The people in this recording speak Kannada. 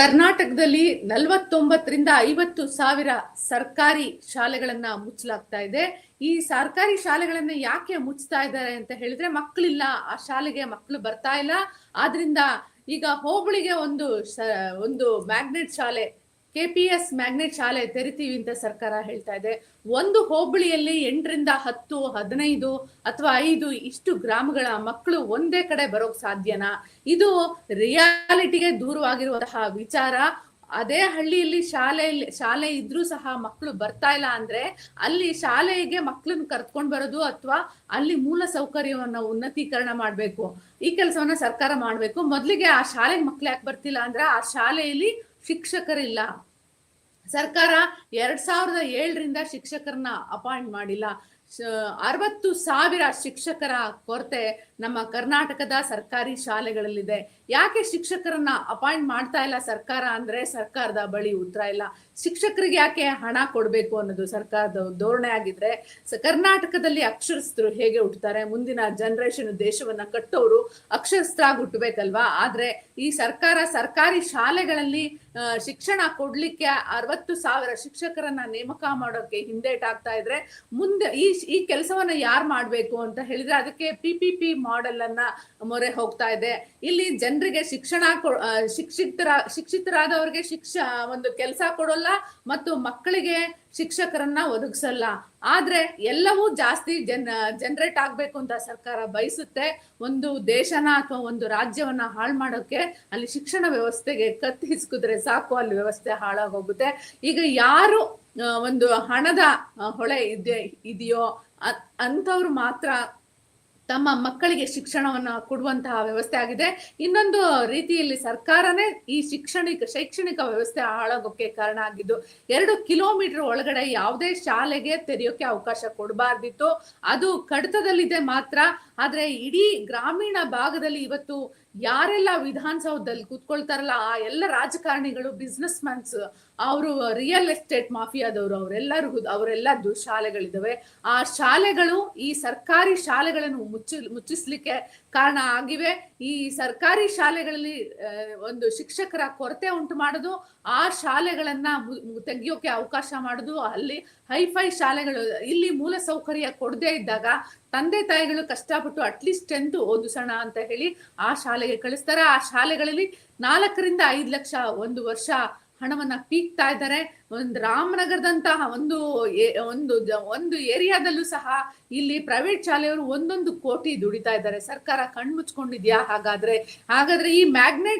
ಕರ್ನಾಟಕದಲ್ಲಿ ನಲವತ್ತೊಂಬತ್ತರಿಂದ ಐವತ್ತು ಸಾವಿರ ಸರ್ಕಾರಿ ಶಾಲೆಗಳನ್ನ ಮುಚ್ಚಲಾಗ್ತಾ ಇದೆ. ಈ ಸರ್ಕಾರಿ ಶಾಲೆಗಳನ್ನ ಯಾಕೆ ಮುಚ್ತಾ ಇದ್ದಾರೆ ಅಂತ ಹೇಳಿದ್ರೆ ಮಕ್ಕಳಿಲ್ಲ. ಆ ಶಾಲೆಗೆ ಮಕ್ಕಳು ಬರ್ತಾ ಇಲ್ಲ. ಆದ್ರಿಂದ ಈಗ ಹೋಬಳಿಗೆ ಒಂದು ಒಂದು ಮ್ಯಾಗ್ನೆಟ್ ಶಾಲೆ ಕೆ ಪಿ ಎಸ್ ಮ್ಯಾಗ್ನೆಟ್ ಶಾಲೆ ತೆರಿತೀವಿ ಅಂತ ಸರ್ಕಾರ ಹೇಳ್ತಾ ಇದೆ. ಒಂದು ಹೋಬಳಿಯಲ್ಲಿ ಎಂಟರಿಂದ ಹತ್ತು, ಹದಿನೈದು ಅಥವಾ ಐದು ಇಷ್ಟು ಗ್ರಾಮಗಳ ಮಕ್ಕಳು ಒಂದೇ ಕಡೆ ಬರೋಕ್ ಸಾಧ್ಯನಾ? ಇದು ರಿಯಾಲಿಟಿಗೆ ದೂರವಾಗಿರುವಂತಹ ವಿಚಾರ. ಅದೇ ಹಳ್ಳಿಯಲ್ಲಿ ಶಾಲೆಯಲ್ಲಿ, ಶಾಲೆ ಇದ್ರೂ ಸಹ ಮಕ್ಕಳು ಬರ್ತಾ ಇಲ್ಲ ಅಂದ್ರೆ ಅಲ್ಲಿ ಶಾಲೆಗೆ ಮಕ್ಕಳನ್ನ ಕರ್ಕೊಂಡ್ ಬರೋದು ಅಥವಾ ಅಲ್ಲಿ ಮೂಲ ಸೌಕರ್ಯವನ್ನ ಉನ್ನತೀಕರಣ ಮಾಡ್ಬೇಕು. ಈ ಕೆಲಸವನ್ನ ಸರ್ಕಾರ ಮಾಡ್ಬೇಕು. ಮೊದ್ಲಿಗೆ ಆ ಶಾಲೆಗೆ ಮಕ್ಳು ಯಾಕೆ ಬರ್ತಿಲ್ಲ ಅಂದ್ರೆ ಆ ಶಾಲೆಯಲ್ಲಿ ಶಿಕ್ಷಕರಿಲ್ಲ. ಸರ್ಕಾರ ಎರಡ್ ಸಾವಿರದ ಏಳರಿಂದ ಶಿಕ್ಷಕರನ್ನ ಅಪಾಯಿಂಟ್ ಮಾಡಿಲ್ಲ. ಅರವತ್ತು ಸಾವಿರ ಶಿಕ್ಷಕರ ಕೊರತೆ ನಮ್ಮ ಕರ್ನಾಟಕದ ಸರ್ಕಾರಿ ಶಾಲೆಗಳಲ್ಲಿದೆ. ಯಾಕೆ ಶಿಕ್ಷಕರನ್ನ ಅಪಾಯಿಂಟ್ ಮಾಡ್ತಾ ಇಲ್ಲ ಸರ್ಕಾರ ಅಂದ್ರೆ ಸರ್ಕಾರದ ಬಳಿ ಉತ್ತರ ಇಲ್ಲ. ಶಿಕ್ಷಕರಿಗೆ ಯಾಕೆ ಹಣ ಕೊಡ್ಬೇಕು ಅನ್ನೋದು ಸರ್ಕಾರದ ಧೋರಣೆ ಆಗಿದ್ರೆ ಕರ್ನಾಟಕದಲ್ಲಿ ಅಕ್ಷರಸ್ಥರು ಹೇಗೆ ಹುಟ್ಟುತ್ತಾರೆ ಮುಂದಿನ ಜನರೇಷನ್ ದೇಶವನ್ನ ಕಟ್ಟೋರು ಅಕ್ಷರಸ್ಥರಾಗಿ ಹುಟ್ಟಬೇಕಲ್ವಾ ಆದ್ರೆ ಈ ಸರ್ಕಾರ ಸರ್ಕಾರಿ ಶಾಲೆಗಳಲ್ಲಿ ಶಿಕ್ಷಣ ಕೊಡ್ಲಿಕ್ಕೆ ಅರವತ್ತು ಸಾವಿರ ಶಿಕ್ಷಕರನ್ನ ನೇಮಕ ಮಾಡೋಕೆ ಹಿಂದೇಟಾಗ್ತಾ ಇದ್ರೆ ಮುಂದೆ ಈ ಈ ಕೆಲಸವನ್ನ ಯಾರು ಮಾಡಬೇಕು ಅಂತ ಹೇಳಿದ್ರೆ ಅದಕ್ಕೆ ಪಿ ಪಿ ಪಿ ಮಾಡೆಲ್ ಅನ್ನ ಮೊರೆ ಹೋಗ್ತಾ ಇದೆ. ಇಲ್ಲಿ ಜನರಿಗೆ ಶಿಕ್ಷಣ ಶಿಕ್ಷಿತರ ಶಿಕ್ಷಿತರಾದವ್ರಿಗೆ ಶಿಕ್ಷ ಒಂದು ಕೆಲಸ ಕೊಡೋಲ್ಲ ಮತ್ತು ಮಕ್ಕಳಿಗೆ ಶಿಕ್ಷಕರನ್ನ ಒದಗಿಸಲ್ಲ. ಆದ್ರೆ ಎಲ್ಲವೂ ಜಾಸ್ತಿ ಜನ್ ಜನರೇಟ್ ಆಗ್ಬೇಕು ಅಂತ ಸರ್ಕಾರ ಬಯಸುತ್ತೆ. ಒಂದು ದೇಶನ ಅಥವಾ ಒಂದು ರಾಜ್ಯವನ್ನ ಹಾಳು ಮಾಡೋಕೆ ಅಲ್ಲಿ ಶಿಕ್ಷಣ ವ್ಯವಸ್ಥೆಗೆ ಕತ್ತಿ ಹಿಸ್ಕಿದ್ರೆ ಸಾಕು, ಅಲ್ಲಿ ವ್ಯವಸ್ಥೆ ಹಾಳಾಗೋಗುತ್ತೆ ಈಗ ಯಾರು ಒಂದು ಹಣದ ಹೊಳೆ ಇದೆ, ಇದೆಯೋ ಅಂಥವ್ರು ಮಾತ್ರ ತಮ್ಮ ಮಕ್ಕಳಿಗೆ ಶಿಕ್ಷಣವನ್ನ ಕೊಡುವಂತಹ ವ್ಯವಸ್ಥೆ ಆಗಿದೆ. ಇನ್ನೊಂದು ರೀತಿಯಲ್ಲಿ ಸರ್ಕಾರನೇ ಈ ಶಿಕ್ಷಣಿಕ, ಶೈಕ್ಷಣಿಕ ವ್ಯವಸ್ಥೆ ಹಾಳಾಗೋಕೆ ಕಾರಣ ಆಗಿದ್ದು, ಎರಡು ಕಿಲೋಮೀಟರ್ ಒಳಗಡೆ ಯಾವುದೇ ಶಾಲೆಗೆ ತೆರೆಯೋಕೆ ಅವಕಾಶ ಕೊಡಬಾರ್ದಿತ್ತು. ಅದು ಕಡಿತದಲ್ಲಿದೆ ಮಾತ್ರ. ಆದ್ರೆ ಇಡೀ ಗ್ರಾಮೀಣ ಭಾಗದಲ್ಲಿ ಇವತ್ತು ಯಾರೆಲ್ಲ ವಿಧಾನಸೌಧದಲ್ಲಿ ಕೂತ್ಕೊಳ್ತಾರಲ್ಲ, ಆ ಎಲ್ಲ ರಾಜಕಾರಣಿಗಳು ಬಿಸ್ನೆಸ್ ಮ್ಯಾನ್ಸ್ ಅವರು ರಿಯಲ್ ಎಸ್ಟೇಟ್ ಮಾಫಿಯಾದವರು ಅವರೆಲ್ಲರಿಗೂ ಅವರೆಲ್ಲದ್ದು ಶಾಲೆಗಳಿದ್ದಾವೆ. ಆ ಶಾಲೆಗಳು, ಈ ಸರ್ಕಾರಿ ಶಾಲೆಗಳನ್ನು ಮುಚ್ಚಿ, ಮುಚ್ಚಿಸ್ಲಿಕ್ಕೆ ಕಾರಣ ಆಗಿವೆ. ಈ ಸರ್ಕಾರಿ ಶಾಲೆಗಳಲ್ಲಿ ಒಂದು ಶಿಕ್ಷಕರ ಕೊರತೆ ಉಂಟು ಮಾಡೋದು, ಆ ಶಾಲೆಗಳನ್ನ ತೆಗಿಯೋಕೆ ಅವಕಾಶ ಮಾಡೋದು. ಅಲ್ಲಿ ಹೈಫೈ ಶಾಲೆಗಳು, ಇಲ್ಲಿ ಮೂಲಸೌಕರ್ಯ ಕೊಡದೇ ಇದ್ದಾಗ ತಂದೆ ತಾಯಿಗಳು ಕಷ್ಟಪಟ್ಟು ಅಟ್ಲೀಸ್ಟ್ ಟೆಂತ್ ಓದಿಸೋಣ ಅಂತ ಹೇಳಿ ಆ ಶಾಲೆಗೆ ಕಳಿಸ್ತಾರೆ. ಆ ಶಾಲೆಗಳಲ್ಲಿ ನಾಲ್ಕರಿಂದ ಐದು ಲಕ್ಷ ಒಂದು ವರ್ಷ ಹಣವನ್ನ ಪೀಕ್ತಾ ಇದ್ದಾರೆ. ಒಂದು ರಾಮನಗರದಂತಹ ಒಂದು ಒಂದು ಒಂದು ಏರಿಯಾದಲ್ಲೂ ಸಹ ಇಲ್ಲಿ ಪ್ರೈವೇಟ್ ಶಾಲೆಯವರು ಒಂದೊಂದು ಕೋಟಿ ದುಡಿತಾ ಇದ್ದಾರೆ. ಸರ್ಕಾರ ಕಣ್ಮುಚ್ಕೊಂಡಿದ್ಯಾ ಹಾಗಾದ್ರೆ? ಹಾಗಾದ್ರೆ ಈ ಮ್ಯಾಗ್ನೆಟ್